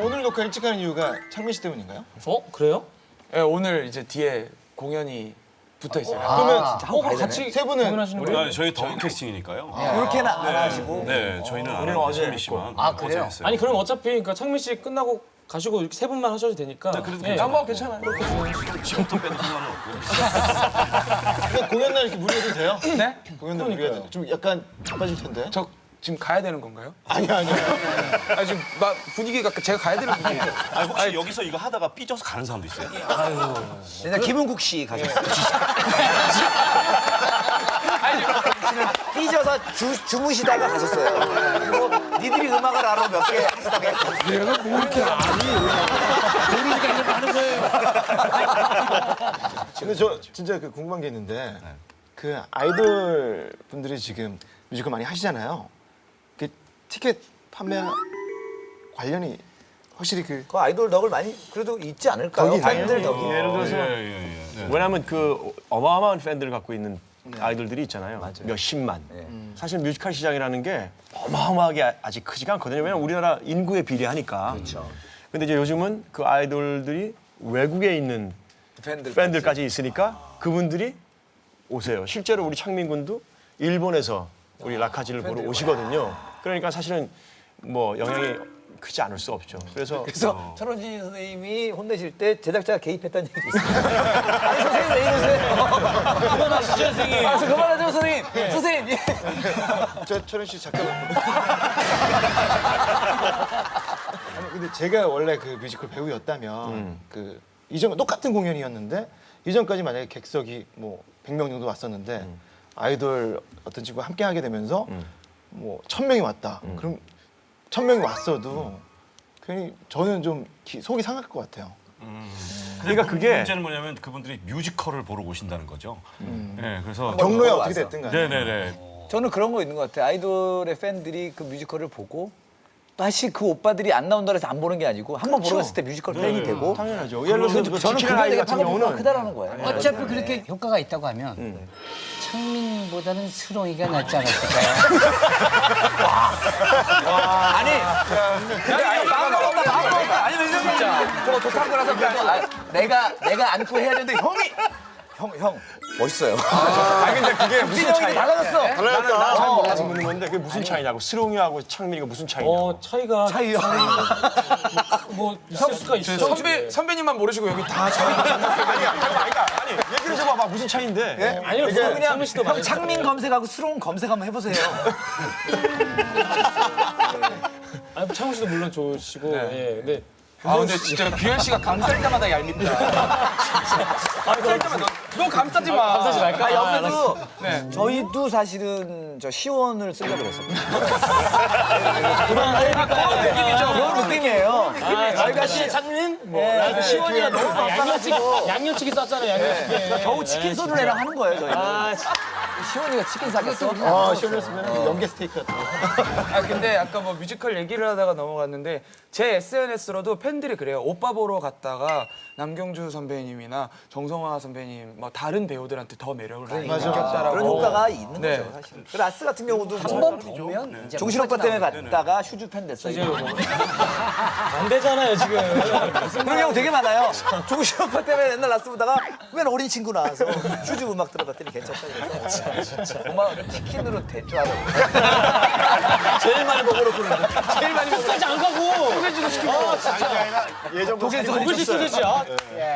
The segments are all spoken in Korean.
오늘 녹화 일찍 하는 이유가 창민 씨 때문인가요? 어 그래요? 예, 오늘 이제 뒤에 공연이 붙어 있어요. 그러면 어 그럼 같이 세 분은 공연하시는 거예요? 아, 저희 더블 캐스팅이니까요. 이렇게는 안 하시고. 네, 저희는 안 하고 창민 씨만 아, 그래요? 아니 그럼 어차피 그러니까 창민 씨 끝나고 가시고 이렇게 세 분만 하셔도 되니까. 그래도 예. 뭐 괜찮아요. 지금부터 빼도 상관은 없고. 근데 공연 날 이렇게 무리해도 돼요? 네? 공연 날 무리해도 좀 약간 바빠질 텐데. 저 지금 가야 되는 건가요? 아니 아니. 아 지금 막 분위기가 제가 가야 되는 분위기. 아니, 혹시 여기서 이거 하다가 삐져서 가는 사람도 있어요? 옛날 김은국 씨 가셨어요. 삐져서 주, 주무시다가 가셨어요. 그리고 니들이 음악을 알아 몇 개 하시다가 근데 저 진짜 그 궁금한 게 있는데 그 아이돌 분들이 지금 뮤지컬 많이 하시잖아요. 그 티켓 판매 관련이 확실히 그 그 아이돌 덕을 많이 그래도 있지 않을까요? 덕이 팬들 덕이. 예를 들어서 예, 예, 예. 네. 왜냐하면 그 어마어마한 팬들을 갖고 있는 아이돌들이 있잖아요. 몇십만. 사실 뮤지컬 시장이라는 게 어마어마하게 아- 아직 크지가 않거든요. 왜냐면 우리나라 인구에 비례하니까. 그렇죠. 근데 이제 요즘은 그 아이돌들이 외국에 있는 팬들. 팬들까지 있으니까 그분들이 오세요. 실제로 우리 창민 군도 일본에서 우리 라카지를 보러 오시거든요. 그러니까 사실은 뭐 영향이 크지 않을 수 없죠. 그래서 그래서 천원진 선생님이 혼내실 때 제작자가 개입했다는 얘기도 있어요. 아니 선생님 왜 이러세요? 그만하시죠 선생님. 아, 저 그만하죠 선생님. 선생님. 예. 저 철현 씨 잠깐만. 아니 근데 제가 원래 그 뮤지컬 배우였다면 그 이전 똑같은 공연이었는데 이전까지 만약에 객석이 뭐 100명 정도 왔었는데 아이돌 어떤 친구가 함께 하게 되면서 뭐 1000명이 왔다. 그럼 1000명이 왔어도 괜히 저는 좀 기- 속이 상할 것 같아요. 그러니까 그게 문제는 뭐냐면 그분들이 뮤지컬을 보러 오신다는 거죠. 네, 그래서 경로에 와서. 어떻게 됐든 간에. 네네네. 저는 그런 거 있는 것 같아요. 아이돌의 팬들이 그 뮤지컬을 보고 다시 그 오빠들이 안 나온다 해서 안 보는 게 아니고 한 번 보러 갔을 때 뮤지컬 팬이 되고 당연하죠. 예를 들어서 그 저는 지키는 그게 아이 되게 같은 파급력이 경우는 크다라는 거예요. 어차피 그렇게 효과가 있다고 하면 창민보다는 수롱이가 낫지 않았을까요? 아니, 아니, 마음 먹었다, 마음 먹었다. 아니, 왜냐면 진짜 저거 독한 거라서 그냥 아, 내가 내가 안고 해야 되는데 형이 형, 형 멋있어요. 아 근데 그게 무슨 차이? 달라졌어. 나는 나잘 몰라서 묻는 건데 그게 무슨 차이냐고 스롱이하고 창민이가 무슨 차이냐고. 어 차이가 차이요. 뭐 있을 수가 있어요. 선배 선배님만 모르시고 여기 다 아니야, 아니, 아니, 얘기를 좀 봐봐 무슨 차이인데. 아니요 그냥 그냥 창민 씨도 형 많이 창민 검색하고 수롱 검색 한번 해보세요. 아니 창민 씨도 물론 좋으시고 예 근데 아 근데 진짜 규현 씨가 감쌀 때마다 얄밉다. 감쌀 때마다 너, 너 감싸지 마. 감사지 말까? 아, 아, 옆에도 저희도 사실은 저 시원을 쓰려고 그랬었거든요. 그런 느낌이죠. 그런 느낌이에요. 저희가 씨 창민 뭐 네, 시원이가 너무 양념치기 양념치기 쌌잖아요 양념치기. 겨우 치킨 소를 내랑 하는 거예요, 저희는. 아 시원이가 치킨 사겠어? 아, 시원했으면 연계 스테이크 같은 거. 아 근데 아까 뭐 뮤지컬 얘기를 하다가 넘어갔는데 제 SNS로도 팬들이 그래요. 오빠 보러 갔다가 남경주 선배님이나 정성화 선배님 뭐 다른 배우들한테 더 매력을 많이 느꼈다라고. 그런 효과가 있는 네. 거죠, 사실. 그 라스 같은 경우도 한 번 보면 이제 종신 오빠 때문에 갔다가 슈즈 팬 됐어요. 뭐안 되잖아요 지금. 그런 경우 되게 많아요. 종신 오빠 때문에 옛날 라스 보다가 왜 어린 친구 나와서 슈즈 음악 들어봤더니 괜찮다 그래서 엄마 치킨으로 대주하라고. 제일 많이 먹으러 제일 많이 먹까지 안 가고 소세지도 시키고. 예전보다 살이 많이 소세지 쪘어요. 소세지야.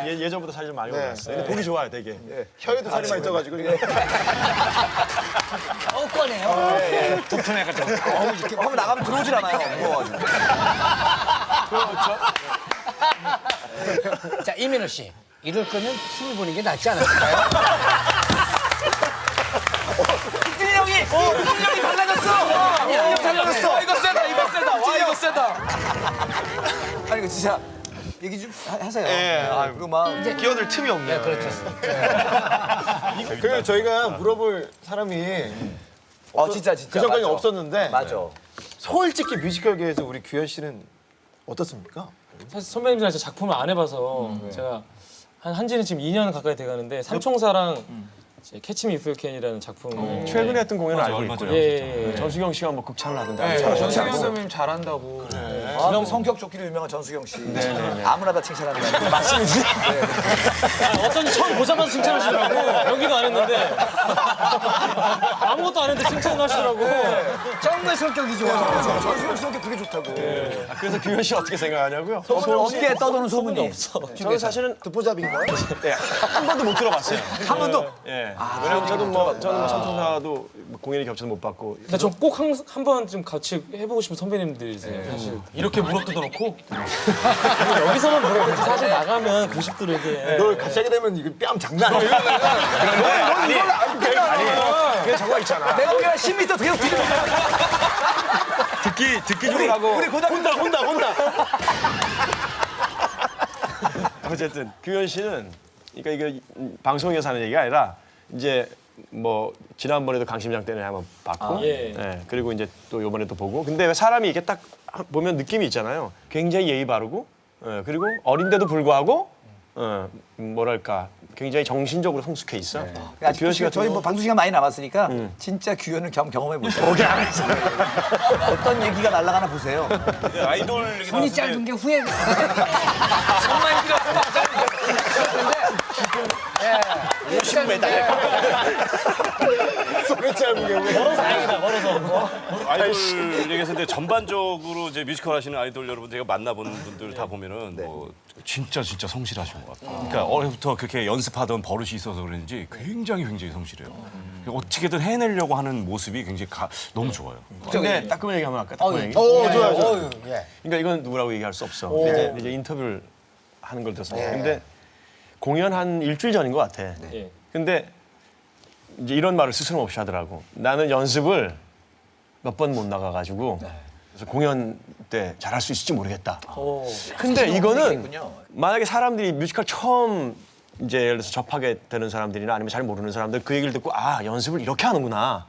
예, 예전보다 살이 좀 많이 올랐어요. 근데 보기 좋아요, 되게. 혀에도 살이 많이 쪄가지고. 이게. 어 꺼내요. 한번 나가면 들어오질 않아요. 무거워가지고. 자 이민호 씨 이럴 거면 TV 보는 게 낫지 않았을까요? 형이 형이 달라졌어. 형 달라졌어. 와 이거 세다 이거 세다 와 이거 세다. 아니 이거 진짜 얘기 좀 하- 하세요. 예, 아유. 그막 끼어들 틈이 없네요. 그렇죠. 그래서 저희가 물어볼 사람이 어 진짜 진짜. 그 전까지 맞아. 없었는데 맞아. 솔직히 뮤지컬계에서 우리 규현 씨는 어떻습니까? 사실 선배님들이랑 진짜 작품을 안 해봐서 제가 한 한지는 지금 2년 가까이 돼가는데 삼총사랑 이제 캐치 미 이프 유 캔이라는 작품을 최근에 했던 공연을 알고 얼마 있고요. 전에 예, 예, 예. 전수경 씨가 뭐 극찬을 하던데. 네, 아주 잘하셨다고. 전승현 선배님 잘한다고. 아, 그 성격 좋기로 유명한 전수경 씨. 아무나 다 칭찬하는 거 아니에요? 맞습니다. 아, 어쩐지 처음 보자마자 칭찬하시더라고. 연기도 안 했는데. 아무것도 안 했는데 칭찬을 하시더라고. 정말 성격이 좋아. 전수경 씨 성격 그게 좋다고. 아, 그래서 규현 씨 어떻게 생각하냐고요? 어깨에 떠도는 소문이. 없어. 저는 사실은 듣보잡인가요? 네, 한 번도 못 들어봤어요. 한 번도. 예. 왜냐면 저도 뭐 저는 뭐 삼총사도 뭐 공연이 겹쳐서 못 봤고. 근데 전꼭한 번 좀 같이 해보고 싶은 선배님들이세요. 사실. 이렇게 물어뜯어 놓고? 여기서만 물어보지 사실 나가면 90도에게. 널 같이 하게 되면 이거 뺨 장난 아니야. 그게 저거 있잖아. 내가 보기엔 10m 계속 뒤로 듣기 듣기 좋으라고. 우리 고등학교 혼다 혼다 혼다. 어쨌든 규현 씨는 그러니까 이거 방송에서 하는 얘기가 아니라 이제 뭐 지난번에도 강심장 때문에 한번 봤고, 아, 예. 예, 그리고 이제 또 이번에 또 보고. 근데 사람이 이게 딱 보면 느낌이 있잖아요. 굉장히 예의 바르고, 예, 그리고 어린데도 불구하고, 어, 뭐랄까 굉장히 정신적으로 성숙해 있어. 야, 규현 씨 같은 저희 뭐 방송 시간 많이 남았으니까 진짜 규현을 경험 경험해 보세요. 거기 안 했어. 어떤 얘기가 날아가나 보세요. 아이돌 손이 짧은 게 후회. 손 에 짧은 게 왜? 아이돌 얘기했을 때 전반적으로 이제 뮤지컬 하시는 아이돌 여러분 제가 만나본 분들 다 보면은 뭐 진짜 진짜 성실하신 것 같아요. 그러니까 어려부터 그렇게 연습하던 버릇이 있어서 그런지 굉장히 굉장히 성실해요. 어떻게든 해내려고 하는 모습이 굉장히 가- 너무 좋아요. 근데 따끔한 얘기 한번 할까? 따끔한 얘기. 오 좋아요 좋아요. 어휴, 예. 그러니까 이건 누구라고 얘기할 수 없어. 이제, 이제 인터뷰를 하는 걸 들어서. 근데 공연 한 일주일 전인 것 같아. 예. 근데 이제 이런 말을 스스럼 없이 하더라고. 나는 연습을 몇 번 못 나가가지고 그래서 공연 때 잘할 수 있을지 모르겠다. 근데 이거는 만약에 사람들이 뮤지컬 처음 이제 예를 들어서 접하게 되는 사람들이나 아니면 잘 모르는 사람들 그 얘기를 듣고 아 연습을 이렇게 하는구나.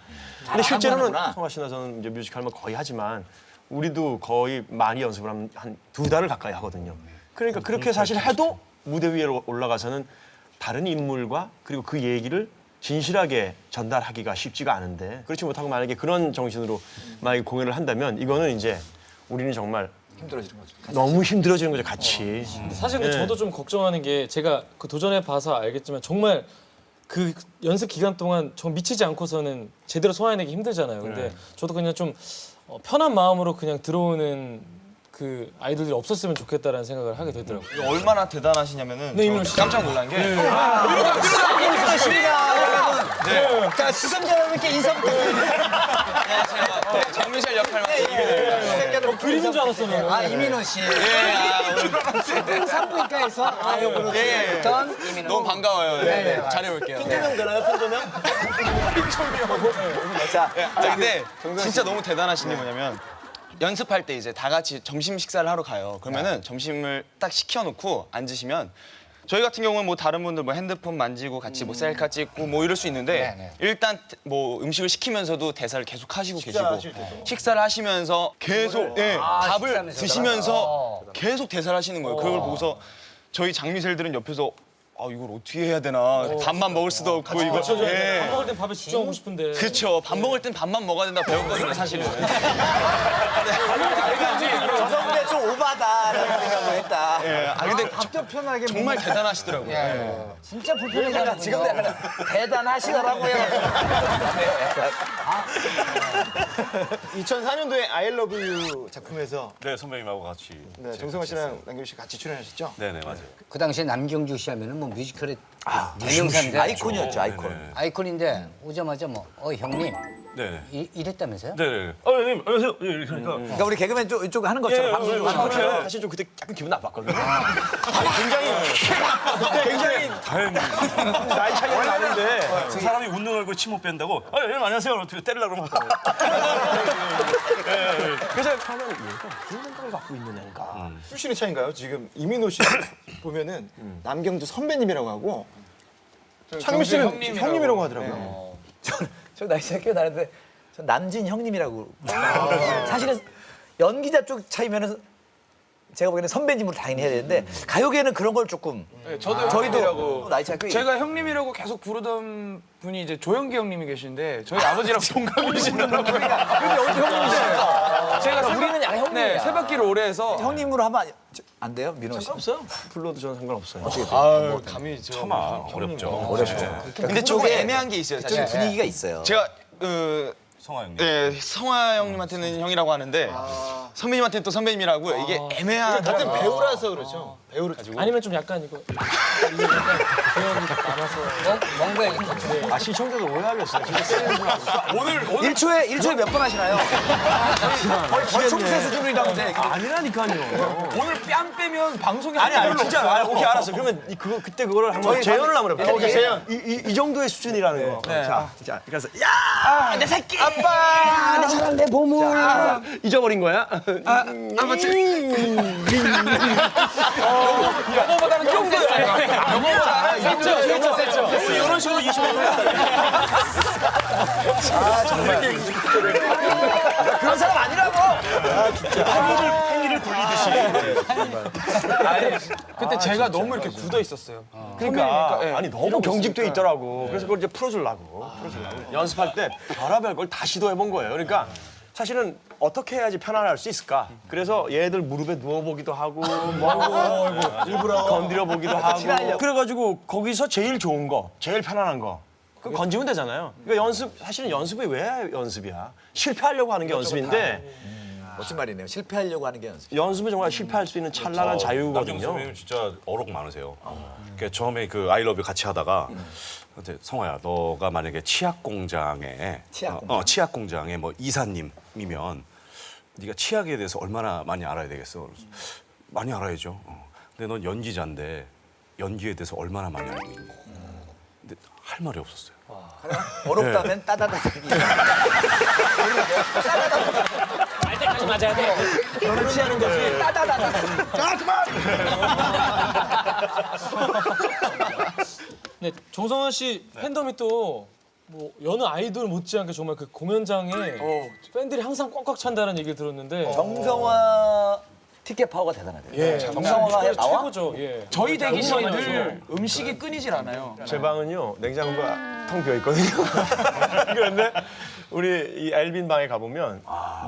근데 실제로는 하는구나. 성화 씨나 저는 이제 뮤지컬만 거의 하지만 우리도 거의 많이 연습을 하면 한 두 달을 가까이 하거든요. 그러니까 그렇게 사실 해도 무대 위에 올라가서는 다른 인물과 그리고 그 얘기를 진실하게 전달하기가 쉽지가 않은데 그렇지 못하고 만약에 그런 정신으로 만약에 공연을 한다면 이거는 이제 우리는 정말 힘들어지는 거죠. 너무 힘들어지는 거죠 같이. 사실 근데 예. 저도 좀 걱정하는 게 제가 그 도전해 봐서 알겠지만 정말 그 연습 기간 동안 정 미치지 않고서는 제대로 소화해내기 힘들잖아요. 근데 저도 그냥 좀 어, 편한 마음으로 그냥 들어오는 그 아이돌들이 없었으면 좋겠다라는 생각을 하게 되더라고요. 얼마나 대단하시냐면은 네, 저 이민호 씨. 깜짝 놀란 게 자, 수성자 여러분께 인사부터 장미셸 역할 맡은 그림인 줄 알았어, 요. 아 이민호 씨. 산부인과에서 아역으로 했던 이민호. 너무 반가워요. 네, 네. 잘해볼게요. 핑조명? 자, 아, 근데 진짜 너무 대단하신 게 뭐냐면 연습할 때 이제 다 같이 점심 식사를 하러 가요. 그러면은 점심을 딱 시켜놓고 앉으시면 저희 같은 경우는 뭐 다른 분들 뭐 핸드폰 만지고 같이 뭐 셀카 찍고 뭐 이럴 수 있는데 네, 네. 일단 뭐 음식을 시키면서도 대사를 계속 하시고 계시고 식사를 하시면서 계속 예, 밥을 식사하면서 드시면서 어. 계속 대사를 하시는 거예요. 그걸 보고서 저희 장미셀들은 옆에서 아 이걸 어떻게 해야 되나 밥만 먹을 수도 없고 이거 예. 밥 먹을 땐 밥에 집중하고 싶은데. 그쵸. 밥 먹을 땐 밥만 먹어야 된다 배웠거든요, 사실은. 저 선배 좀 오바다라는 생각을 했다. 예. 아, 근데 밥도 편하게 정말 대단하시더라고요. 예. 진짜 불편해가지고. 지금도 약간 대단하시더라고요. 2004년도에 I Love You 작품에서 네, 선배님하고 같이. 네, 정성화 씨랑 남규 씨 같이 출연하셨죠? 네, 네, 맞아요. 그 당시에 남경주 씨 하면은 뭐 뮤지컬 의 대명사인데 아이콘이었죠, 아이콘. 아이콘인데 오자마자 뭐 어 형님 네, 네. 이, 이랬다면서요? 네, 네. 어, 형님, 안녕하세요. 예, 이렇게 하니까. 그러니까 우리 개그맨 쪽 이쪽 하는 것처럼 방송 중 하는 것처럼. 사실 좀 그때 약간 기분 나빴거든요. 굉장히 굉장히 다행입니다. 나이 차이가 나는데 그 사람이 웃는 얼굴 침 못 뺀다고. 아, 형님, 안녕하세요. 어떻게 때리려고 그러면. 그래서 처음에는 얘가 무슨 생각을 갖고 있는 애인가. 출신의 차인가요? 지금 이민호 씨 보면은 남경주 선배님이라고 하고 창민 씨는 형님이라고. 형님이라고 하더라고요. 저 나이 차이가 나는데 전 남진 형님이라고. 사실은 연기자 쪽 차이면은 제가 보기에는 선배님으로 당연히 해야 되는데 가요계는 그런 걸 조금 네, 저도 저희도 형님이라고 나이 차가 꽤 제가 형님이라고 계속 부르던 분이 이제 조영기 형님이 계신데 저희 아버지랑 동갑이시더라고요. 근데 어디 형님이세요? 제가 세 우리는 약간 형님이야. 네, 세 바퀴를 오래 해서 형님으로 하면 안- 저- 안 돼요, 민호 씨? 없어요? 불러도 저는 상관없어요. 아유 감히 저 참아 어렵죠. 근데 조금 애매한 게 있어요. 사실. 좀 분위기가 있어요. 제가 그 성화 형님. 네, 성화 형님한테는 형이라고 하는데 선배님한테는 또 선배님이라고 이게 애매한 같은 배우라서 그렇죠. 배우를 가지고. 아니면 좀 약간 이거 이게 약간 기억이 남아서 뭔가 이렇게 아 시청자도 오해하겠어요. 진짜 세는 줄 알고. 오늘 오늘 1초에 1초에 몇 번 하시나요? 거의 벌총세 수준이라는데 아니라니까요. 오늘 뺨 빼면 방송이 아니 아니 진짜. 아, 오케이 알았어. 그러면 이, 그거 그때 그거를 한번 재연을 한번 해볼게요. 오케이, 재연. 이, 이, 이 정도의 수준이라는 거. 자, 자, 그래서 야, 아, 내 새끼! 아빠! 내 사랑 내 보물! 잊어버린 거야? 영어보다는 좀 됐어요. 영어보다는 셌죠 셌죠 셌죠 이런 식으로 20만 그런 사람 아니라고! 행위를 굴리듯이. 그때 제가 너무 이렇게 굳어 있었어요. 그러니까 예, 아니 너무 경직돼 있더라고. 그래서 그걸 이제 풀어주려고. 풀어주려고. 연습할 때 별의별 걸 다 시도해 본 거예요. 그러니까 사실은 어떻게 해야지 편안할 수 있을까? 그래서 얘들 무릎에 누워보기도 하고, 뭐 하고, 일부러 건드려 보기도 하고. 그래가지고 거기서 제일 좋은 거, 제일 편안한 거. 그 건지면 되잖아요. 그러니까 연습 사실은 연습이 왜 연습이야? 실패하려고 하는 게 연습인데 멋진 말이네요. 실패하려고 하는 게 연습. 연습은 정말 실패할 수 있는 찬란한 남경 자유거든요. 선배님 진짜 어록 많으세요. 그러니까 처음에 그 아이러브 같이 하다가 근데 성화야, 너가 만약에 치약 공장에 치약 어, 공장. 어, 치약 공장에 뭐 이사님이면 네가 치약에 대해서 얼마나 많이 알아야 되겠어? 그래서 많이 알아야죠. 어. 근데 넌 연기자인데 연기에 대해서 얼마나 많이 알고 있니? 근데 할 말이 없었어요. 어렵다면 따다다닥이. 알 때까지 맞아야 돼 너는 취하는 것이 따다다닥. 네, 정성환 씨 팬덤이 또 뭐 여느 아이돌 못지않게 정말 그 공연장에 팬들이 항상 꽉꽉 찬다는 얘기를 들었는데 정성화 티켓 파워가 대단하대요. 예, 정성화가 나와? 최고죠. 예. 저희 많이 늘 음식이 끊이질 않아요. 제 방은요 냉장고가 텅 비어 있거든요. 그런데 우리 이 엘빈 방에 가보면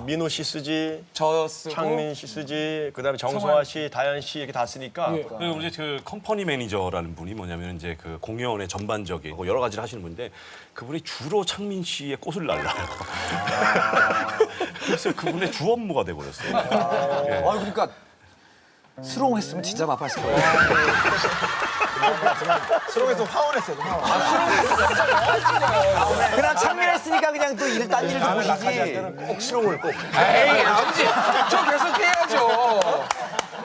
민호 씨 쓰지, 저 쓰고 창민 씨 쓰지, 그다음에 정소아 씨, 다현 씨 이렇게 다 쓰니까 예. 그리고 우리 그 컴퍼니 매니저라는 분이 뭐냐면 이제 그 공연의 전반적인 뭐 여러 가지를 하시는 분인데 그분이 주로 창민 씨의 꽃을 날라요. 그래서 그분의 주 업무가 돼 버렸어요. 아 그러니까 수롱했으면 진짜 바빴을 거예요. 수롱에서 화원했어요. 화원. 그냥 창민했으니까 그냥 또 일 딴 일도 보시지. 꼭 수롱을 꼭. 에이 아버지 저 계속 해야죠.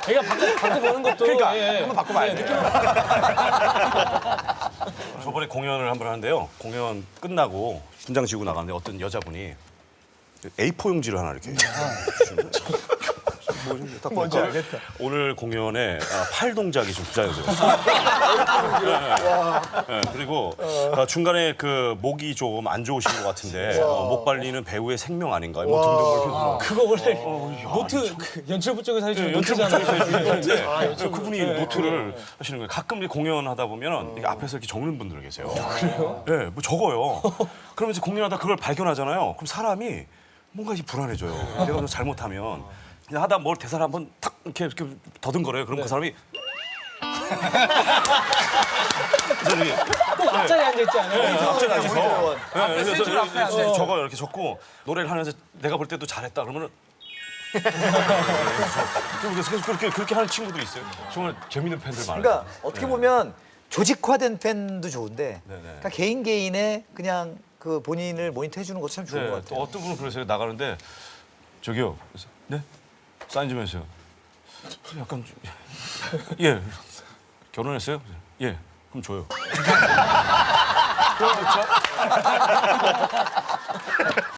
제가 바꿔, 바꿔보는 것도 그러니까 예. 한번 바꿔봐야 예, 돼. 느낌 저번에 공연을 한 번 하는데요. 공연 끝나고 분장 지고 나가는데 어떤 여자분이 A4 용지를 하나 이렇게 딱 뭔지 보니까 알겠다. 오늘 공연에 아, 팔 동작이 좀 부자연스러웠어요. 네, 네, 그리고 아, 중간에 그 목이 좀 안 좋으신 것 같은데 어, 목 발리는 배우의 생명 아닌가 뭐 등등을 이렇게 그거 원래 노트 그 연출부 쪽에서 해주는 연출부에서 노트잖아요. 해주시는데 아. 그분이 네, 노트를 하시는 거예요. 가끔 이제 공연하다 보면 이게 앞에서 이렇게 적는 분들 계세요. 그래요? 네, 뭐 적어요. 그러면 이제 공연하다 그걸 발견하잖아요. 그럼 사람이 뭔가 이제 불안해져요. 내가 좀 잘못하면 그냥 하다 뭘 대사를 한번 탁 이렇게, 이렇게 더듬거려요. 그럼 그 사람이 그래서 이렇게 꼭 앞자리에 앉아있지 않아요? 앞자리에 앉아서 네, 그래서 세줄 앞에 이렇게 앉아요. 적어요. 이렇게 적고 노래를 하면서 내가 볼 때도 잘했다 그러면은 그래서 계속 그렇게 그렇게 하는 친구들이 있어요. 정말 재밌는 팬들 많아요. 그러니까 어떻게 보면 조직화된 팬도 좋은데. 그러니까 개인 개인의 그냥 그 본인을 모니터해 주는 것도 참 좋은 것 네, 또 같아요. 어떤 분은 그러세요. 나가는데 저기요. 그래서 네? 사인 좀 해주세요. 약간 좀- 예. 결혼했어요? 예. 그럼 줘요.